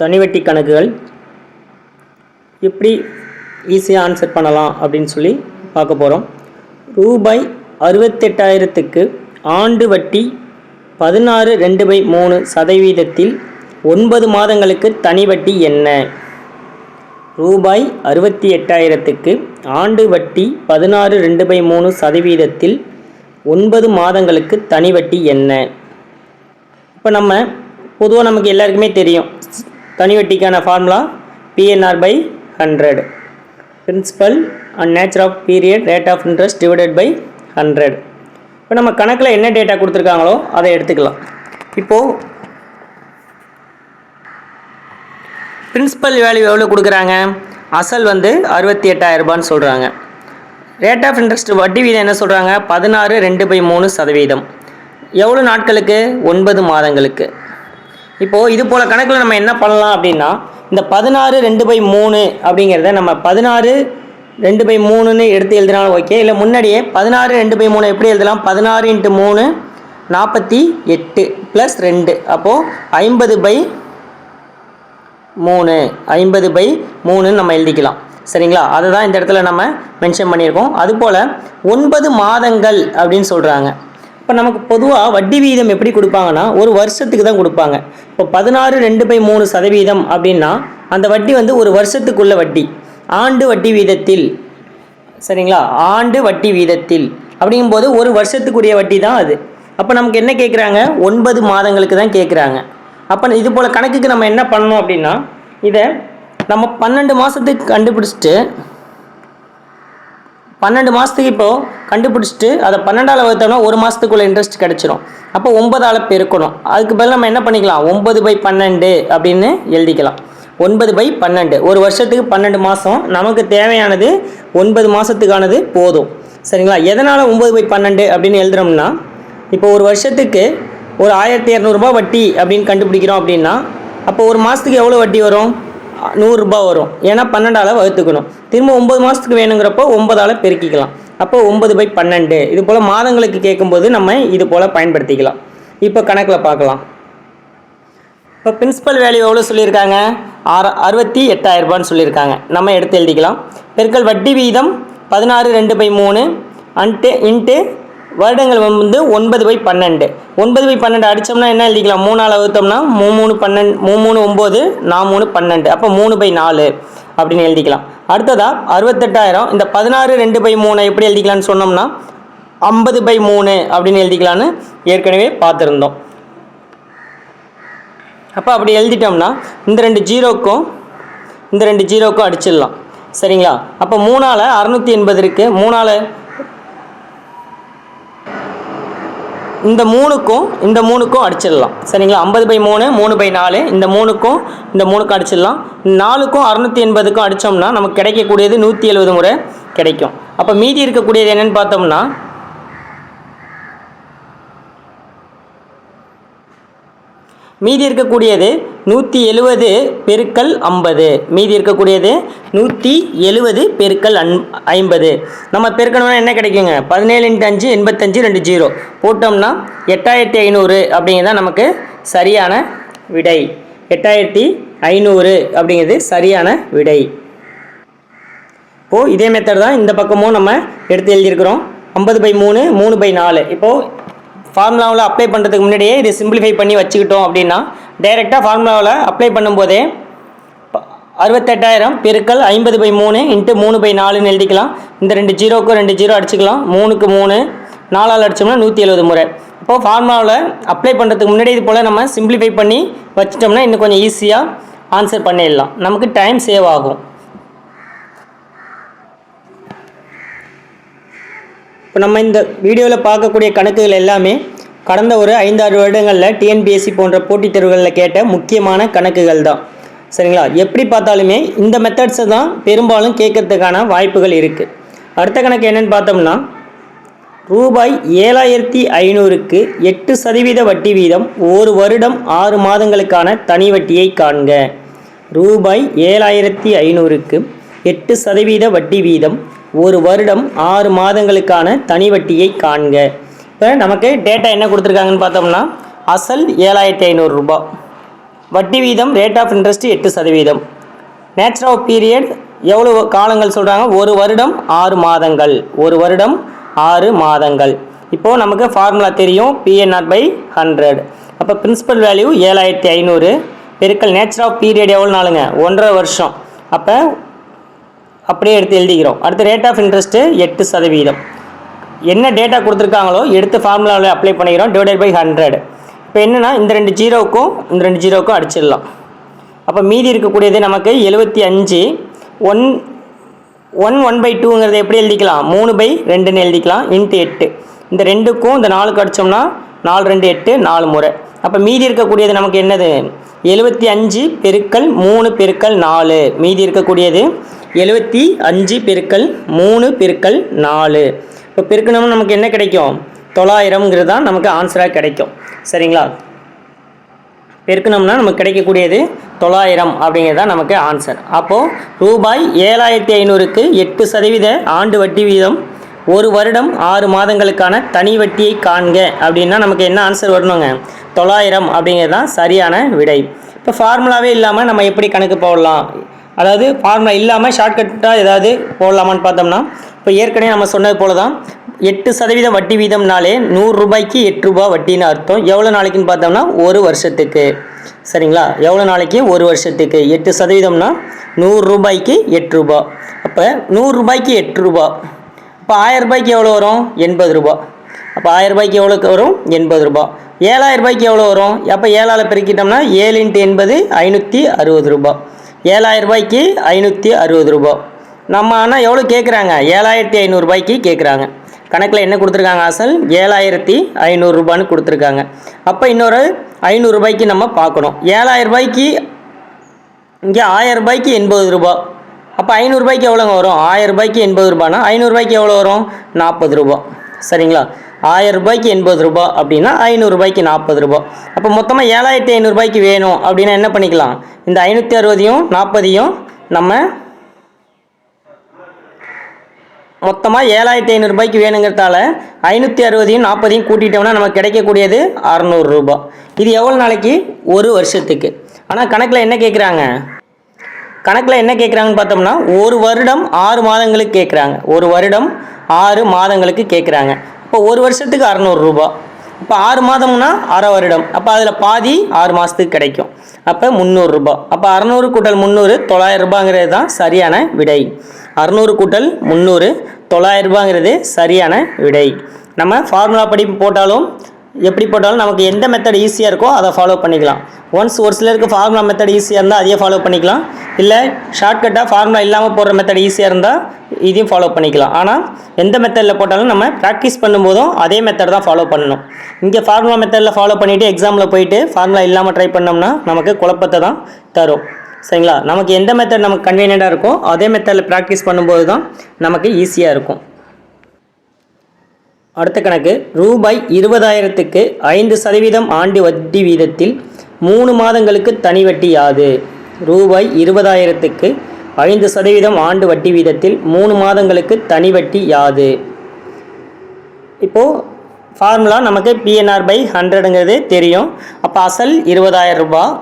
தனி வட்டி கணக்குகள் எப்படி ஈஸியாக ஆன்சர் பண்ணலாம் அப்படின்னு சொல்லி பார்க்க போகிறோம் ரூபாய் அறுபத்தெட்டாயிரத்துக்கு ஆண்டு வட்டி பதினாறு ரெண்டு பை மூணு சதவீதத்தில் ஒன்பது மாதங்களுக்கு தனி வட்டி என்ன? ரூபாய் அறுபத்தி எட்டாயிரத்துக்கு ஆண்டு வட்டி பதினாறு ரெண்டு பை மூணு சதவீதத்தில் ஒன்பது மாதங்களுக்கு தனி வட்டி என்ன? இப்போ நம்ம பொதுவாக நமக்கு எல்லாருக்குமே தெரியும். தனி வட்டிக்கான formula PNR by hundred principal and nature of period rate of interest divided by hundred இப்போ நம்ம கணக்கில் என்ன டேட்டா கொடுத்துருக்காங்களோ அதை எடுத்துக்கலாம். இப்போது பிரின்சிபல் வேல்யூ எவ்வளோ கொடுக்குறாங்க? அசல் வந்து அறுபத்தி எட்டாயிரரூபான்னு சொல்கிறாங்க ரேட் ஆஃப் இன்ட்ரெஸ்ட் வட்டி வீதம் என்ன சொல்கிறாங்க பதினாறு ரெண்டு பை மூணு சதவீதம். எவ்வளோ நாட்களுக்கு? ஒன்பது மாதங்களுக்கு. இப்போது இது போல் கணக்கில் நம்ம என்ன பண்ணலாம் அப்படின்னா இந்த பதினாறு ரெண்டு பை மூணு அப்படிங்கிறத நம்ம பதினாறு ரெண்டு பை மூணுன்னு எடுத்து எழுதினாலும் ஓகே இல்லை முன்னாடியே பதினாறு ரெண்டு பை மூணு எப்படி எழுதலாம்? பதினாறு இன்ட்டு மூணு நாற்பத்தி எட்டு ப்ளஸ் ரெண்டு. அப்போது ஐம்பது பை மூணு ஐம்பது பை மூணுன்னு நம்ம எழுதிக்கலாம். சரிங்களா? அதை தான் இந்த இடத்துல நம்ம மென்ஷன் பண்ணியிருக்கோம். அதுபோல் ஒன்பது மாதங்கள் அப்படின்னு சொல்கிறாங்க இப்போ நமக்கு பொதுவாக வட்டி வீதம் எப்படி கொடுப்பாங்கன்னா ஒரு வருஷத்துக்கு தான் கொடுப்பாங்க. இப்போ பதினாறு ரெண்டு பை மூணு சதவீதம் அப்படின்னா அந்த வட்டி வந்து ஒரு வருஷத்துக்குள்ள வட்டி. ஆண்டு வட்டி வீதத்தில் சரிங்களா? ஆண்டு வட்டி வீதத்தில் அப்படிங்கும்போது ஒரு வருஷத்துக்குரிய வட்டி தான் அது. அப்போ நமக்கு என்ன கேட்குறாங்க ஒன்பது மாதங்களுக்கு தான் கேட்குறாங்க அப்போ இது போல் கணக்குக்கு நம்ம என்ன பண்ணணும் அப்படின்னா இதை நம்ம பன்னெண்டு மாதத்துக்கு கண்டுபிடிச்சிட்டு பன்னெண்டு மாதத்துக்கு இப்போது கண்டுபிடிச்சிட்டு அதை பன்னெண்டால் வகுத்தோம்னா ஒரு மாதத்துக்குள்ள இன்ட்ரெஸ்ட் கிடச்சிரும். அப்போ ஒன்பதால் பெருக்கணும். அதுக்கு பதில் நம்ம என்ன பண்ணிக்கலாம்? ஒன்பது பை பன்னெண்டு அப்படின்னு எழுதிக்கலாம். ஒன்பது பை பன்னெண்டு. ஒரு வருஷத்துக்கு பன்னெண்டு மாதம் நமக்கு தேவையானது ஒன்பது மாதத்துக்கானது போதும். சரிங்களா? எதனால் ஒன்பது பை பன்னெண்டு அப்படின்னு எழுதுறோம்னா இப்போ ஒரு வருஷத்துக்கு ஒரு ஆயிரத்தி இரநூறுபா வட்டி அப்படின்னு கண்டுபிடிக்கிறோம் அப்படின்னா அப்போ ஒரு மாதத்துக்கு எவ்வளோ வட்டி வரும்? நூறுரூபா வரும். ஏன்னா பன்னெண்டால் வகுத்துக்கணும். திரும்ப ஒம்பது மாதத்துக்கு வேணுங்கிறப்போ ஒம்பதால் பெருக்கிக்கலாம். அப்போ ஒம்பது பை பன்னெண்டு. இது போல் மாதங்களுக்கு கேட்கும்போது நம்ம இது போல் பயன்படுத்திக்கலாம். இப்போ கணக்கில் பார்க்கலாம். இப்போ பிரின்சிபல் வேல்யூ எவ்வளோ சொல்லியிருக்காங்க? ஆற அறுபத்தி எட்டாயிரரூபான்னு சொல்லியிருக்காங்க. நம்ம எடுத்து எழுதிக்கலாம். பெருக்கல் வட்டி வீதம் பதினாறு ரெண்டு பை மூணு. அன்ட்டு இன்ட்டு வருடங்கள் வந்து ஒன்பது பை பன்னெண்டு. ஒன்பது பை பன்னெண்டு அடித்தோம்னா என்ன எழுதிக்கலாம்? மூணால் வகுத்தோம்னா மூணு மூணு பன்னெண்டு மூணு மூணு ஒம்பது நான் மூணு பன்னெண்டு. அப்போ மூணு பை நாலு அப்படின்னு எழுதிக்கலாம். அடுத்ததாக அறுபத்தெட்டாயிரம். இந்த பதினாறு ரெண்டு பை மூணை எப்படி எழுதிக்கலாம்னு சொன்னோம்னா ஐம்பது பை மூணு அப்படின்னு எழுதிக்கலான்னு ஏற்கனவே பார்த்துருந்தோம். அப்போ அப்படி எழுதிட்டோம்னா இந்த ரெண்டு ஜீரோக்கும் இந்த ரெண்டு ஜீரோக்கும் அடிச்சிடலாம். சரிங்களா? அப்போ மூணால் அறநூற்றி எண்பது இருக்குது மூணால் இந்த மூணுக்கும் இந்த மூணுக்கும் அடிச்சிடலாம். சரிங்களா? ஐம்பது பை மூணு மூணு பை நாலு இந்த மூணுக்கும் இந்த மூணுக்கும் அடிச்சிடலாம். நாலுக்கும் அறுநூற்றி எண்பதுக்கும் அடித்தோம்னா நமக்கு கிடைக்கக்கூடியது நூற்றி எழுபது முறை கிடைக்கும். அப்போ மீதி இருக்கக்கூடியது என்னென்னு பார்த்தோம்னா மீதி இருக்கக்கூடியது நூற்றி எழுவது பெருக்கல் ஐம்பது. மீதி இருக்கக்கூடியது நூற்றி எழுவது பெருக்கல் அன் ஐம்பது. நம்ம பெருக்கணும்னா என்ன கிடைக்குங்க? பதினேழு இன்ட்டு அஞ்சு எண்பத்தஞ்சு ரெண்டு ஜீரோ. போட்டோம்னா எட்டாயிரத்தி ஐநூறு அப்படிங்கிறது தான் நமக்கு சரியான விடை. எட்டாயிரத்தி ஐநூறு அப்படிங்கிறது சரியான விடை. இப்போது இதே மெத்தட் தான் இந்த பக்கமும் நம்ம எடுத்து எழுதியிருக்கிறோம். ஐம்பது பை மூணு மூணு பை நாலு. இப்போது ஃபார்முலாவில் அப்ளை பண்ணுறதுக்கு முன்னாடியே இது சிம்பிளிஃபை பண்ணி வச்சுக்கிட்டோம் அப்படின்னா டைரெக்டாக ஃபார்முலாவில் அப்ளை பண்ணும்போதே அறுபத்தெட்டாயிரம் பெருக்கல் ஐம்பது பை மூணு இன்ட்டு மூணு பை நாலுன்னு எழுதிக்கலாம். இந்த ரெண்டு ஜீரோக்கும் ரெண்டு ஜீரோ அடிச்சுக்கலாம். மூணுக்கு மூணு நாலால் அடித்தோம்னா நூற்றி எழுபது முறை. இப்போது ஃபார்முலாவில் அப்ளை பண்ணுறதுக்கு முன்னாடி இது போல் நம்ம சிம்பிளிஃபை பண்ணி வச்சிட்டோம்னா இன்னும் கொஞ்சம் ஈஸியாக ஆன்சர் பண்ணிடலாம். நமக்கு டைம் சேவ் ஆகும். இப்போ நம்ம இந்த வீடியோவில் பார்க்கக்கூடிய கணக்குகள் எல்லாமே கடந்த ஒரு ஐந்தாறு வருடங்களில் டிஎன்பிஎஸ்சி போன்ற போட்டித் தேர்வுகளில் கேட்ட முக்கியமான கணக்குகள் தான். சரிங்களா? எப்படி பார்த்தாலுமே இந்த மெத்தட்ஸை தான் பெரும்பாலும் கேட்கறதுக்கான வாய்ப்புகள் இருக்குது அடுத்த கணக்கு என்னன்னு பார்த்தோம்னா ரூபாய் ஏழாயிரத்தி ஐநூறுக்கு எட்டு சதவீத வட்டி வீதம் ஒரு வருடம் ஆறு மாதங்களுக்கான தனி வட்டியை காண்க. ரூபாய் ஏழாயிரத்தி ஐநூறுக்கு எட்டு சதவீத வட்டி வீதம் ஒரு வருடம் ஆறு மாதங்களுக்கான தனி வட்டியை காண்க. இப்போ நமக்கு டேட்டா என்ன கொடுத்துருக்காங்கன்னு பார்த்தோம்னா அசல் ஏழாயிரத்தி ஐநூறுரூபா வட்டி வீதம் ரேட் ஆஃப் இன்ட்ரெஸ்ட் எட்டு சதவீதம். நேச்சர் ஆஃப் பீரியட் எவ்வளோ காலங்கள் சொல்கிறாங்க ஒரு வருடம் ஆறு மாதங்கள். ஒரு வருடம் ஆறு மாதங்கள். இப்போது நமக்கு ஃபார்முலா தெரியும் பிஎன்ஆர் பை ஹண்ட்ரட் அப்போ பிரின்சிபல் வேல்யூ ஏழாயிரத்தி ஐநூறு. பெருக்கல் நேச்சர் ஆஃப் பீரியட் எவ்வளோ நாளுங்க? ஒன்றரை வருஷம். அப்போ அப்படியே எடுத்து எழுதிக்கிறோம். அடுத்து ரேட் ஆஃப் இன்ட்ரெஸ்ட்டு எட்டு சதவீதம். என்ன டேட்டா கொடுத்துருக்காங்களோ எடுத்து ஃபார்முலாவில் அப்ளை பண்ணிக்கிறோம் டிவைடட் பை ஹண்ட்ரட் இப்போ என்னென்னா இந்த ரெண்டு ஜீரோவுக்கும் இந்த ரெண்டு ஜீரோவுக்கும் அடிச்சிடலாம். அப்போ மீதி இருக்கக்கூடியது நமக்கு எழுபத்தி அஞ்சு. ஒன் ஒன் ஒன் பை டூங்கிறத எப்படி எழுதிக்கலாம்? மூணு பை ரெண்டுன்னு எழுதிக்கலாம். இன்ட்டு எட்டு. இந்த ரெண்டுக்கும் இந்த நாலுக்கு அடித்தோம்னா நாலு ரெண்டு எட்டு நாலு முறை. அப்போ மீதி இருக்கக்கூடியது நமக்கு என்னது? எழுபத்தி அஞ்சு பெருக்கல் மூணு பெருக்கல் நாலு. மீதி இருக்கக்கூடியது? எழுபத்தி அஞ்சு பெருக்கல் மூணு பெருக்கல் நாலு. இப்போ பெருக்கணும்னு நமக்கு என்ன கிடைக்கும்? தொள்ளாயிரம்ங்கிறது தான் நமக்கு ஆன்சராக கிடைக்கும். சரிங்களா? பெருக்கணும்னா நமக்கு கிடைக்கக்கூடியது தொள்ளாயிரம் அப்படிங்கிறது தான் நமக்கு ஆன்சர் அப்போது ரூபாய் ஏழாயிரத்தி ஐநூறுக்கு எட்டு சதவீத ஆண்டு வட்டி வீதம் ஒரு வருடம் ஆறு மாதங்களுக்கான தனி வட்டியை காண்க அப்படின்னா நமக்கு என்ன ஆன்சர் வரணுங்க? தொள்ளாயிரம் அப்படிங்கிறது தான் சரியான விடை. இப்போ ஃபார்முலாவே இல்லாமல் நம்ம எப்படி கணக்கு போடலாம்? அதாவது ஃபார்முலா இல்லாமல் ஷார்ட்கட்டாக ஏதாவது போடலாமான்னு பார்த்தோம்னா இப்போ ஏற்கனவே நம்ம சொன்னது போல தான் எட்டு சதவீதம் வட்டி வீதம்னாலே நூறு ரூபாய்க்கு எட்டு ரூபா வட்டின்னு அர்த்தம். எவ்வளோ நாளைக்குன்னு பார்த்தோம்னா ஒரு வருஷத்துக்கு. சரிங்களா? எவ்வளோ நாளைக்கு? ஒரு வருஷத்துக்கு. எட்டு சதவீதம்னா நூறு ரூபாய்க்கு எட்டு ரூபா. அப்போ நூறு ரூபாய்க்கு எட்டு ரூபா. அப்போ ஆயிரம் ரூபாய்க்கு எவ்வளோ வரும்? எண்பது ரூபா. அப்போ ஆயிரம் ரூபாய்க்கு எவ்வளோக்கு வரும்? எண்பது ரூபா. ஏழாயிரம் ரூபாய்க்கு எவ்வளோ வரும்? அப்போ ஏழால் பெருக்கிட்டோம்னா ஏழு இன்ட்டு எண்பது ஐநூற்றி அறுபது ரூபா. ஏழாயிரம் ரூபாய்க்கு ஐநூற்றி அறுபது ரூபா. நம்ம ஆனால் எவ்வளோ கேட்குறாங்க ஏழாயிரத்தி ஐநூறுரூபாய்க்கு கேட்குறாங்க கணக்கில் என்ன கொடுத்துருக்காங்க அசல் ஏழாயிரத்தி ஐநூறுரூபான்னு கொடுத்துருக்காங்க. அப்போ இன்னொரு ஐநூறுரூபாய்க்கு நம்ம பார்க்கணும். ஏழாயிரம் ரூபாய்க்கு இங்கே ஆயிரம் ரூபாய்க்கு எண்பது ரூபா. அப்போ ஐநூறுரூபாய்க்கு எவ்வளோங்க வரும்? ஆயிரம் ரூபாய்க்கு எண்பது ரூபானா? ஐநூறுரூபாய்க்கு எவ்வளோ வரும்? நாற்பது ரூபா. சரிங்களா? ஆயிரம் ரூபாய்க்கு எண்பது ரூபா அப்படின்னா ஐநூறுரூபாய்க்கு நாற்பது ரூபா. அப்போ மொத்தமாக ஏழாயிரத்தி ஐநூறுரூபாய்க்கு வேணும் அப்படின்னா என்ன பண்ணிக்கலாம்? இந்த ஐநூற்றி அறுபதையும் நாற்பதையும் நம்ம மொத்தமாக ஏழாயிரத்தி ஐநூறுரூபாய்க்கு வேணுங்கிறதால ஐநூற்றி அறுபதையும் நாற்பதையும் கூட்டிட்டோம்னா நமக்கு கிடைக்கக்கூடியது அறநூறுரூபா இது எவ்வளோ நாளைக்கு? ஒரு வருஷத்துக்கு. ஆனால் கணக்கில் என்ன கேட்குறாங்க கணக்கில் என்ன கேட்குறாங்கன்னு பார்த்தோம்னா ஒரு வருடம் ஆறு மாதங்களுக்கு கேட்குறாங்க ஒரு வருடம் ஆறு மாதங்களுக்கு கேட்குறாங்க இப்போ ஒரு வருஷத்துக்கு அறநூறுரூபா இப்போ ஆறு மாதம்னா அரை வருடம். அப்போ அதில் பாதி ஆறு மாதத்துக்கு கிடைக்கும். அப்போ முந்நூறுரூபா அப்போ அறநூறு கூட்டல் முந்நூறு தொள்ளாயிரம் ரூபாங்கிறது தான் சரியான விடை. அறநூறு கூட்டல் முந்நூறு தொள்ளாயிரம் ரூபாங்கிறது சரியான விடை. நம்ம ஃபார்முலா படி போட்டாலும் எப்படி போட்டாலும் நமக்கு எந்த மெத்தட் ஈஸியாக இருக்கோ அதை ஃபாலோ பண்ணிக்கலாம். ஒன்ஸ் ஒரு சிலருக்கு ஃபார்முலா மெத்தட் ஈஸியாக இருந்தால் அதையே ஃபாலோ பண்ணிக்கலாம். இல்லை ஷார்ட்கட்டாக ஃபார்முலா இல்லாமல் போடுற மெத்தட் ஈஸியாக இருந்தால் இதையும் ஃபாலோ பண்ணிக்கலாம். ஆனால் எந்த மெத்தடில் போட்டாலும் நம்ம ப்ராக்டிஸ் பண்ணும்போதும் அதே மெத்தட் தான் ஃபாலோ பண்ணணும். இங்கே ஃபார்முலா மெத்தடில் ஃபாலோ பண்ணிவிட்டு எக்ஸாமில் போயிட்டு ஃபார்முலா இல்லாமல் ட்ரை பண்ணோம்னா நமக்கு குழப்பத்தை தான் தரும். சரிங்களா? நமக்கு எந்த மெத்தட் நமக்கு கன்வீனியண்ட்டாக இருக்கோ அதே மெத்தடில் ப்ராக்டிஸ் பண்ணும்போது தான் நமக்கு ஈஸியாக இருக்கும். அடுத்த கணக்கு ரூபாய் இருபதாயிரத்துக்கு ஐந்து சதவீதம் ஆண்டு வட்டி வீதத்தில் மூணு மாதங்களுக்கு தனி வட்டி யாது? ரூபாய் இருபதாயிரத்துக்கு ஐந்து சதவீதம் ஆண்டு வட்டி வீதத்தில் மூணு மாதங்களுக்கு தனி வட்டி யாது? இப்போது ஃபார்முலா நமக்கு பிஎன்ஆர் பை ஹண்ட்ரடுங்கிறது தெரியும். அப்போ அசல் இருபதாயிரம் ரூபாய்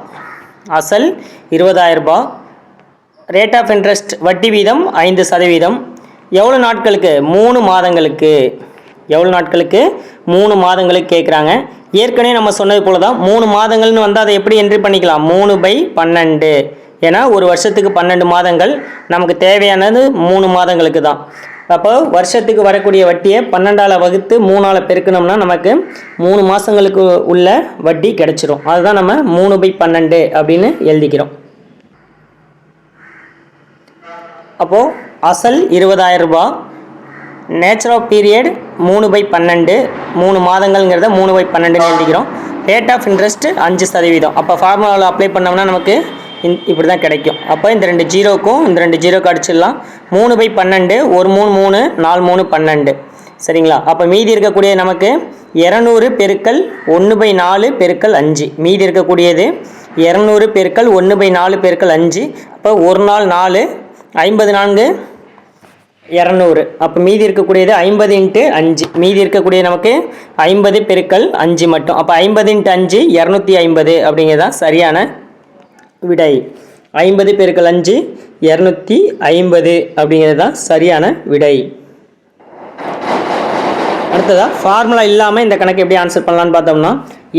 அசல் இருபதாயிரம் ரூபா ரேட் ஆஃப் இன்ட்ரெஸ்ட் வட்டி வீதம் ஐந்து சதவீதம். எவ்வளோ நாட்களுக்கு? மூணு மாதங்களுக்கு. எவ்வளோ நாட்களுக்கு? மூணு மாதங்களுக்கு கேட்குறாங்க. ஏற்கனவே நம்ம சொன்னது போல தான் மூணு மாதங்கள்னு வந்தால் அதை எப்படி என்ட்ரி பண்ணிக்கலாம்? மூணு பை பன்னெண்டு. ஏன்னா ஒரு வருஷத்துக்கு பன்னெண்டு மாதங்கள் நமக்கு தேவையானது மூணு மாதங்களுக்கு தான். அப்போ வருஷத்துக்கு வரக்கூடிய வட்டியை பன்னெண்டால் வகுத்து மூணால் பெருக்கணும்னா நமக்கு மூணு மாதங்களுக்கு உள்ள வட்டி கிடச்சிரும். அதுதான் நம்ம மூணு பை பன்னெண்டு அப்படின்னு எழுதிக்கிறோம். அப்போது அசல் இருபதாயிரம் ரூபாய் நேச்சர் ஆஃப் பீரியட் மூணு பை பன்னெண்டு மூணு மாதங்கள்ங்கிறத மூணு பை பன்னெண்டுன்னு எழுதிக்கிறோம். ரேட் ஆஃப் இன்ட்ரெஸ்ட் அஞ்சு சதவீதம். அப்போ ஃபார்முலாவில் அப்ளை பண்ணோம்னா நமக்கு இந் இப்படி தான் கிடைக்கும். அப்போ இந்த ரெண்டு ஜீரோக்கும் இந்த ரெண்டு ஜீரோக்கு அடிச்சிடலாம். மூணு பை பன்னெண்டு ஒரு மூணு மூணு நாலு மூணு பன்னெண்டு. சரிங்களா? அப்போ மீதி இருக்கக்கூடிய நமக்கு இரநூறு பெருக்கல் ஒன்று பை நாலு பெருக்கல் அஞ்சு. மீதி இருக்கக்கூடியது இரநூறு பெருக்கல் ஒன்று பை நாலு பெருக்கல் அஞ்சு. அப்போ ஒரு நாள் நாலு ஐம்பது நான்கு இரநூறு. அப்போ மீதி இருக்கக்கூடியது ஐம்பது இன்ட்டு அஞ்சு. மீதி இருக்கக்கூடிய நமக்கு ஐம்பது பெருக்கல் அஞ்சு மட்டும். அப்போ ஐம்பது இன்ட்டு அஞ்சு இரநூத்தி ஐம்பது அப்படிங்கிறது தான் சரியான விடை. ஐம்பது பெருக்கல் அஞ்சு இரநூத்தி ஐம்பது அப்படிங்கிறது தான் சரியான விடை. அடுத்ததாக ஃபார்முலா இல்லாமல் இந்த கணக்கு எப்படி ஆன்சர் பண்ணலான்னு பார்த்தோம்னா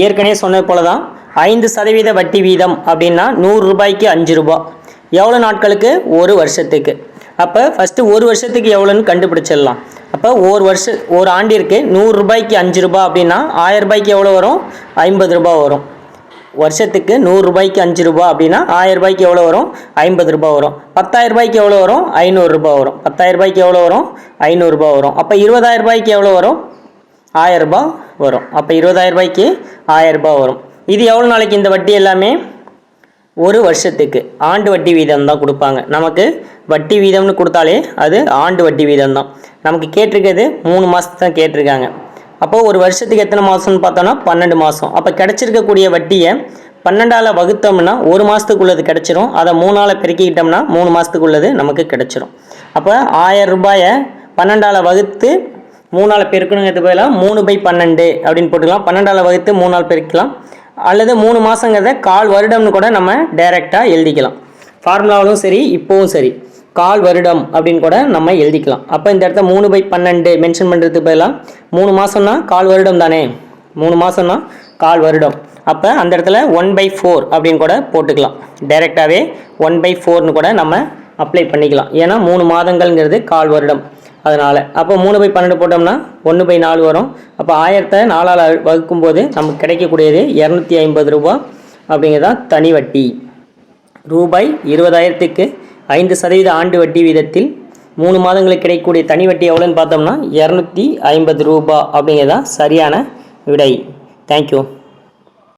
ஏற்கனவே சொன்னது போல தான் ஐந்து சதவீத வட்டி வீதம் அப்படின்னா நூறு ரூபாய்க்கு அஞ்சு ரூபா. எவ்வளோ நாட்களுக்கு? ஒரு வருஷத்துக்கு. அப்போ ஃபஸ்ட்டு ஒரு வருஷத்துக்கு எவ்வளோன்னு கண்டுபிடிச்சிடலாம். அப்போ ஒரு வருஷ ஒரு ஆண்டிற்கு நூறுரூபாய்க்கு அஞ்சு ரூபா அப்படின்னா ஆயிரம் ரூபாய்க்கு எவ்வளோ வரும்? ஐம்பது ரூபா வரும். வருஷத்துக்கு நூறுரூபாய்க்கு அஞ்சு ரூபா அப்படின்னா ஆயிரம் ரூபாய்க்கு எவ்வளோ வரும்? ஐம்பது ரூபாய் வரும். பத்தாயிரம் ரூபாய்க்கு எவ்வளோ வரும்? ஐநூறுரூபா வரும். பத்தாயிரம் ரூபாய்க்கு எவ்வளோ வரும்? ஐநூறுரூபா வரும். அப்போ இருபதாயிரம் ரூபாய்க்கு எவ்வளோ வரும்? ஆயிரம் ரூபாய் வரும். அப்போ இருபதாயிரம் ரூபாய்க்கு ஆயிரம் ரூபாய் வரும். இது எவ்வளோ நாளைக்கு இந்த வட்டி எல்லாமே? ஒரு வருஷத்துக்கு. ஆண்டு வட்டி வீதம் தான் கொடுப்பாங்க. நமக்கு வட்டி வீதம்னு கொடுத்தாலே அது ஆண்டு வட்டி வீதம் தான். நமக்கு கேட்டிருக்கிறது மூணு மாதத்து தான் கேட்டிருக்காங்க. அப்போது ஒரு வருஷத்துக்கு எத்தனை மாதம்னு பார்த்தோன்னா பன்னெண்டு மாதம் அப்போ கிடச்சிருக்கக்கூடிய வட்டியை பன்னெண்டால் வகுத்தோம்னா ஒரு மாதத்துக்குள்ளது கிடச்சிரும். அதை மூணால் பெருக்கிக்கிட்டோம்னா மூணு மாதத்துக்குள்ளது நமக்கு கிடச்சிரும். அப்போ ஆயிரம் ரூபாயை பன்னெண்டால் வகுத்து மூணால் பெருக்கணுங்கிறது பதிலாக மூணு பை பன்னெண்டு அப்படின்னு போட்டுக்கலாம். பன்னெண்டால் வகுத்து மூணால் பெருக்கலாம். அல்லது மூணு மாதங்கிறத கால் வருடம்னு கூட நம்ம டைரெக்டாக எழுதிக்கலாம். ஃபார்முலாவிலும் சரி இப்போவும் சரி. கால் வருடம் அப்படின்னு கூட நம்ம எழுதிக்கலாம். அப்போ இந்த இடத்த மூணு பை பன்னெண்டு மென்ஷன் பண்ணுறதுக்கு பதிலாக மூணு மாதம்னா கால் வருடம் தானே? மூணு மாதம்னா கால் வருடம். அப்போ அந்த இடத்துல ஒன் பை ஃபோர் அப்படின்னு கூட போட்டுக்கலாம். டைரெக்டாகவே ஒன் பை ஃபோர்னு கூட நம்ம அப்ளை பண்ணிக்கலாம். ஏன்னா மூணு மாதங்கள்ங்கிறது கால் வருடம். அதனால். அப்போ மூணு பை பன்னெண்டு போட்டோம்னா ஒன்று பை நாலு வரும். அப்போ ஆயிரத்தை நாலால் வகுக்கும்போது நமக்கு கிடைக்கக்கூடியது இரநூத்தி ஐம்பது ரூபா அப்படிங்கிறதான் தனி வட்டி. ரூபாய் இருபதாயிரத்துக்கு ஐந்து சதவீத ஆண்டு வட்டி வீதத்தில் மூணு மாதங்களுக்கு கிடைக்கக்கூடிய தனி வட்டி எவ்வளோன்னு பார்த்தோம்னா இரநூத்தி ஐம்பது ரூபா அப்படிங்கிறதான் சரியான விடை. தேங்க்யூ